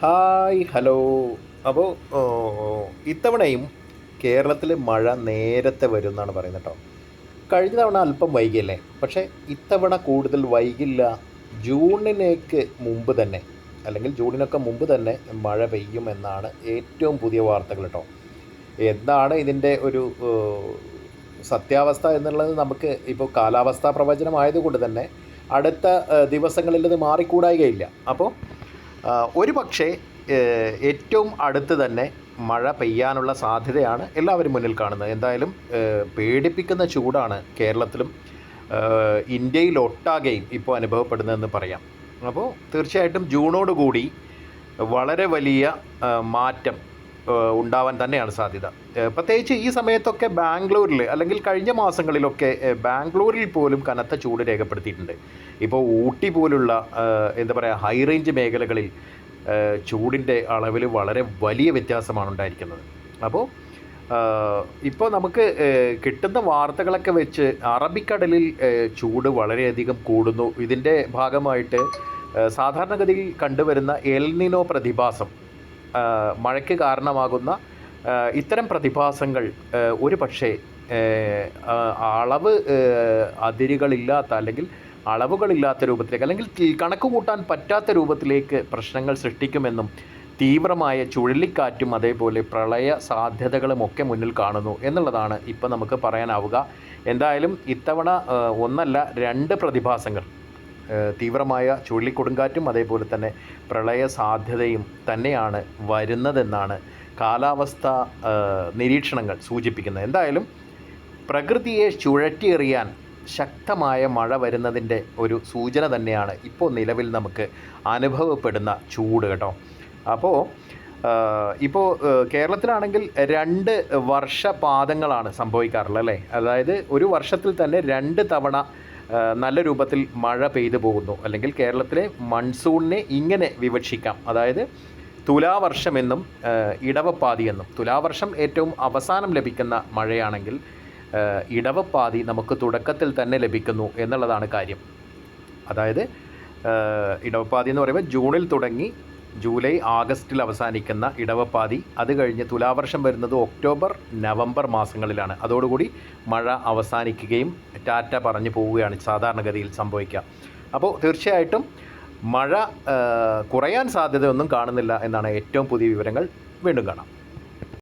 Hi hello. അപ്പോൾ ഇത്തവണയും കേരളത്തിൽ മഴ നേരത്തെ വരും എന്നാണ് പറയുന്നത് കേട്ടോ. കഴിഞ്ഞ തവണ അല്പം വൈകിയല്ലേ? പക്ഷേ ഇത്തവണ കൂടുതൽ വൈകില്ല. ജൂണിനേക്ക് മുമ്പ് തന്നെ അല്ലെങ്കിൽ ജൂണിനൊക്കെ മുമ്പ് തന്നെ മഴ പെയ്യും എന്നാണ് ഏറ്റവും പുതിയ വാർത്തകൾ കേട്ടോ. എന്താണ് ഇതിന്റെ ഒരു സത്യാവസ്ഥ എന്നുള്ളത് നമുക്ക് ഇപ്പോൾ കാലാവസ്ഥാ പ്രവചനമായതുകൊണ്ട് തന്നെ അടുത്ത ദിവസങ്ങളിൽ ഇത് മാറിക്കൂടായികയില്ല. അപ്പോൾ ഒരു പക്ഷേ ഏറ്റവും അടുത്ത് തന്നെ മഴ പെയ്യാനുള്ള സാധ്യതയാണ് എല്ലാവരും മുന്നിൽ കാണുന്നത്. എന്തായാലും പേടിപ്പിക്കുന്ന ചൂടാണ് കേരളത്തിലും ഇന്ത്യയിലൊട്ടാകെയും ഇപ്പോൾ അനുഭവപ്പെടുന്നതെന്ന് പറയാം. അപ്പോൾ തീർച്ചയായിട്ടും ജൂണോടുകൂടി വളരെ വലിയ മാറ്റം ഉണ്ടാവാൻ തന്നെയാണ് സാധ്യത. പ്രത്യേകിച്ച് ഈ സമയത്തൊക്കെ ബാംഗ്ലൂരിൽ അല്ലെങ്കിൽ കഴിഞ്ഞ മാസങ്ങളിലൊക്കെ ബാംഗ്ലൂരിൽ പോലും കനത്ത ചൂട് രേഖപ്പെടുത്തിയിട്ടുണ്ട്. ഇപ്പോൾ ഊട്ടി പോലുള്ള എന്താ പറയുക ഹൈ റേഞ്ച് മേഖലകളിൽ ചൂടിന്റെ അളവിൽ വളരെ വലിയ വ്യത്യാസമാണ് ഉണ്ടായിരിക്കുന്നത്. അപ്പോൾ ഇപ്പോൾ നമുക്ക് കിട്ടുന്ന വാർത്തകളൊക്കെ വെച്ച് അറബിക്കടലിൽ ചൂട് വളരെയധികം കൂടുന്നു. ഇതിന്റെ ഭാഗമായിട്ട് സാധാരണഗതിയിൽ കണ്ടുവരുന്ന എൽനിനോ പ്രതിഭാസം മഴയ്ക്ക് കാരണമാകുന്ന ഇത്തരം പ്രതിഭാസങ്ങൾ ഒരു പക്ഷേ അളവ് അതിരുകളില്ലാത്ത അല്ലെങ്കിൽ അളവുകളില്ലാത്ത രൂപത്തിലേക്ക് അല്ലെങ്കിൽ കണക്ക് കൂട്ടാൻ പറ്റാത്ത രൂപത്തിലേക്ക് പ്രശ്നങ്ങൾ സൃഷ്ടിക്കുമെന്നും തീവ്രമായ ചുഴലിക്കാറ്റും അതേപോലെ പ്രളയ സാധ്യതകളും ഒക്കെ മുന്നിൽ കാണുന്നു എന്നുള്ളതാണ് ഇപ്പം നമുക്ക് പറയാനാവുക. എന്തായാലും ഇത്തവണ ഒന്നല്ല രണ്ട് പ്രതിഭാസങ്ങൾ. തീവ്രമായ ചുഴലിക്കൊടുങ്കാറ്റും അതേപോലെ തന്നെ പ്രളയ സാധ്യതയും തന്നെയാണ് വരുന്നതെന്നാണ് കാലാവസ്ഥ നിരീക്ഷണങ്ങൾ സൂചിപ്പിക്കുന്നത്. എന്തായാലും പ്രകൃതിയെ ചുഴറ്റിയെറിയാൻ ശക്തമായ മഴ വരുന്നതിന്റെ ഒരു സൂചന തന്നെയാണ് ഇപ്പോൾ നിലവിൽ നമുക്ക് അനുഭവപ്പെടുന്ന ചൂട് കേട്ടോ. അപ്പോൾ ഇപ്പോൾ കേരളത്തിലാണെങ്കിൽ രണ്ട് വർഷപാതങ്ങളാണ് സംഭവിക്കാറുള്ളത് അല്ലേ? അതായത് ഒരു വർഷത്തിൽ തന്നെ രണ്ട് തവണ നല്ല രൂപത്തിൽ മഴ പെയ്തു പോകുന്നു. അല്ലെങ്കിൽ കേരളത്തിലെ മൺസൂണിനെ ഇങ്ങനെ വിവക്ഷിക്കാം. അതായത് തുലാവർഷമെന്നും ഇടവപ്പാതിയെന്നും. തുലാവർഷം ഏറ്റവും അവസാനം ലഭിക്കുന്ന മഴയാണെങ്കിൽ ഇടവപ്പാതി നമുക്ക് തുടക്കത്തിൽ തന്നെ ലഭിക്കുന്നു എന്നുള്ളതാണ് കാര്യം. അതായത് ഇടവപ്പാതി എന്ന് പറയുമ്പോൾ ജൂണിൽ തുടങ്ങി ജൂലൈ ആഗസ്റ്റിൽ അവസാനിക്കുന്ന ഇടവപ്പാതി. അത് കഴിഞ്ഞ് തുലാവർഷം വരുന്നത് ഒക്ടോബർ നവംബർ മാസങ്ങളിലാണ്. അതോടുകൂടി മഴ അവസാനിക്കുകയും ടാറ്റ പറഞ്ഞു പോവുകയാണ് സാധാരണഗതിയിൽ സംഭവിക്കുക. അപ്പോൾ തീർച്ചയായിട്ടും മഴ കുറയാൻ സാധ്യതയൊന്നും കാണുന്നില്ല എന്നാണ് ഏറ്റവും പുതിയ വിവരങ്ങൾ. വീണ്ടും കാണാം.